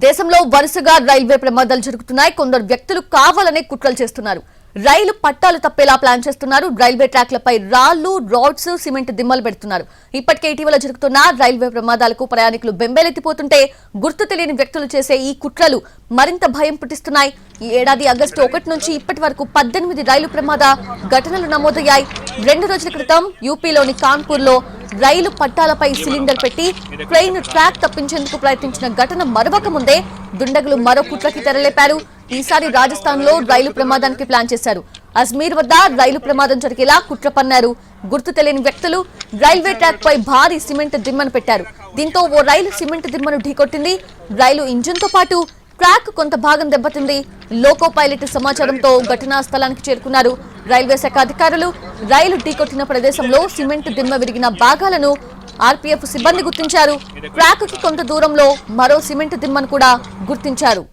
దేశంలో వరుసగా రైల్వే ప్రమాదాలు జరుగుతున్నాయి. కొందరు వ్యక్తులు కావాలనే కుట్రలు చేస్తున్నారు. రైలు పట్టాలు తప్పేలా ప్లాన్ చేస్తున్నారు. రైల్వే ట్రాక్లపై రాళ్ళు రాడ్స్ సిమెంట్ దిమ్మలు పెడుతున్నారు. ఇప్పటికే ఇటీవల జరుగుతున్న రైల్వే ప్రమాదాలకు ప్రయాణికులు బెంబేలెత్తిపోతుంటే గుర్తు తెలియని వ్యక్తులు చేసే ఈ కుట్రలు మరింత భయం పుట్టిస్తున్నాయి. ఈ ఏడాది ఆగస్టు ఒకటి నుంచి ఇప్పటి వరకు పద్దెనిమిది రైలు ప్రమాద ఘటనలు నమోదయ్యాయి. రెండు రోజుల క్రితం యూపీలోని కాన్పూర్లో రైలు పట్టాలపై సిలిండర్ పెట్టి ట్రైన్ ట్రాక్ తప్పించేందుకు ప్రయత్నించిన ఘటన మరవక ముందే దుండగులు మరో కుట్రకి తెరలేపారు. ఈసారి రాజస్థాన్లో రైలు ప్రమాదానికి ప్లాన్ చేశారు. అజ్మీర్ వద్ద రైలు ప్రమాదం జరిగేలా కుట్ర పన్నారు. గుర్తు తెలియని వ్యక్తులు రైల్వే ట్రాక్ పై భారీ సిమెంట్ దిమ్మను పెట్టారు. దీంతో ఓ రైలు సిమెంట్ దిమ్మను ఢీకొట్టింది. రైలు ఇంజిన్తో పాటు ట్రాక్ కొంత భాగం దెబ్బతింది. లోకో పైలట్ సమాచారంతో ఘటనా స్థలానికి చేరుకున్నారు. రైల్వే శాఖ అధికారులు రైలు ఢీకొట్టిన ప్రదేశంలో సిమెంట్ దిమ్మ విరిగిన భాగాలను ఆర్పీఎఫ్ సిబ్బంది గుర్తించారు. ట్రాక్కి కొంత దూరంలో మరో సిమెంట్ దిమ్మను కూడా గుర్తించారు.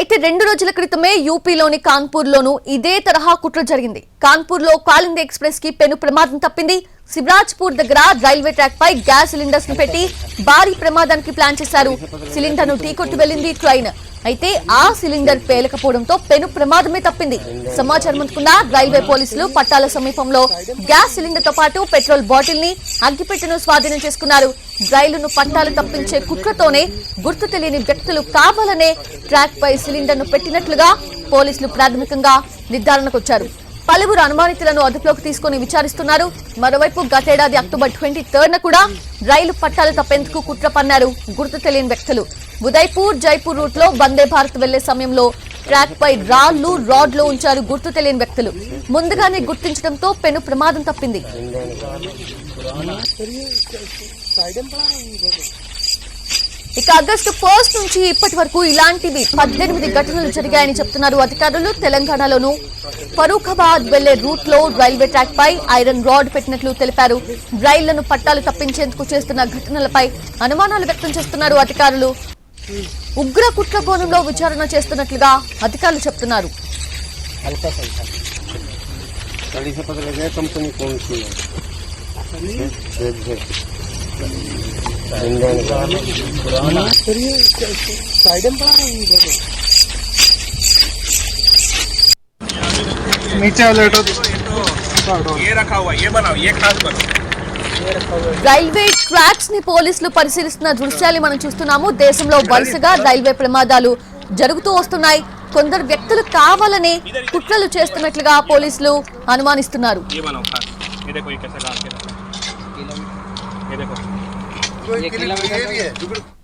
అయితే రెండు రోజుల క్రితమే యూపీలోని కాన్పూర్ లోను ఇదే తరహా కుట్ర జరిగింది. కాన్పూర్లో కాలింది ఎక్స్ప్రెస్కి పెను ప్రమాదం తప్పింది. శివరాజ్పూర్ దగ్గర రైల్వే ట్రాక్ పై గ్యాస్ సిలిండర్స్ను పెట్టి భారీ ప్రమాదానికి ప్లాన్ చేశారు. సిలిండర్ను ఢీకొట్టి వెళ్ళింది ట్రైన్. అయితే ఆ సిలిండర్ పేలకపోవడంతో పెను ప్రమాదమే తప్పింది. సమాచారం అందుకున్న రైల్వే పోలీసులు పట్టాల సమీపంలో గ్యాస్ సిలిండర్తో పాటు పెట్రోల్ బాటిల్ని అగ్గిపెట్టెను స్వాధీనం చేసుకున్నారు. రైలును పట్టాలు తప్పించే కుట్రతోనే గుర్తు తెలియని వ్యక్తులు కావాలనే ట్రాక్ పై సిలిండర్ను పెట్టినట్లుగా పోలీసులు ప్రాథమికంగా నిర్ధారణకు వచ్చారు. పలువురు అనుమానితులను అదుపులోకి తీసుకుని విచారిస్తున్నారు. మరోవైపు గతేడాది అక్టోబర్ ట్వంటీ థర్డ్ కూడా రైలు పట్టాలు తప్పేందుకు కుట్ర పన్నారు గుర్తు తెలియని వ్యక్తులు. ఉదయ్పూర్ జైపూర్ రూట్లో వందే భారత్ వెళ్ళే సమయంలో ట్రాక్ పై రాళ్ళు రాడ్లు ఉంచారు గుర్తు తెలియని వ్యక్తులు. ముందుగానే గుర్తించడంతో పెను ప్రమాదం తప్పింది. ఇక ఆగస్టు ఫస్ట్ నుంచి ఇప్పటి వరకు ఇలాంటివి పద్దెనిమిది ఘటనలు జరిగాయని చెప్తున్నారు అధికారులు తెలంగాణలోను. ఫరూఖాబాద్ వెళ్ళే రూట్లో రైల్వే ట్రాక్ పై ఐరన్ రాడ్ పెట్టినట్లు తెలిపారు. రైళ్ళను పట్టాలు తప్పించేందుకు చేస్తున్న ఘటనలపై అనుమానాలు వ్యక్తం చేస్తున్నారు అధికారులు. ఉగ్ర కుట్ర కోణంలో విచారణ చేస్తున్నట్లుగా అధికారులు చెప్తున్నారు. हल्का सा हल्का गाड़ी से पता लगा कंपनी कौन सी है छेद है इंडियन का नीचे वाले हटो ये रखा हुआ है ये बनाओ ये खास बनाओ రైల్వే ట్రాక్స్ ని పోలీసులు పరిశీలిస్తున్న దృశ్యాలు మనం చూస్తున్నాము దేశంలో వరుసగా రైల్వే ప్రమాదాలు జరుగుతూ వస్తున్నాయి కొందరు వ్యక్తులు కావాలని కుట్రలు చేస్తున్నట్లుగా పోలీసులు అనుమానిస్తున్నారు किलोमीटर। ये देखो। तो ये किलोमीटर ये भी है।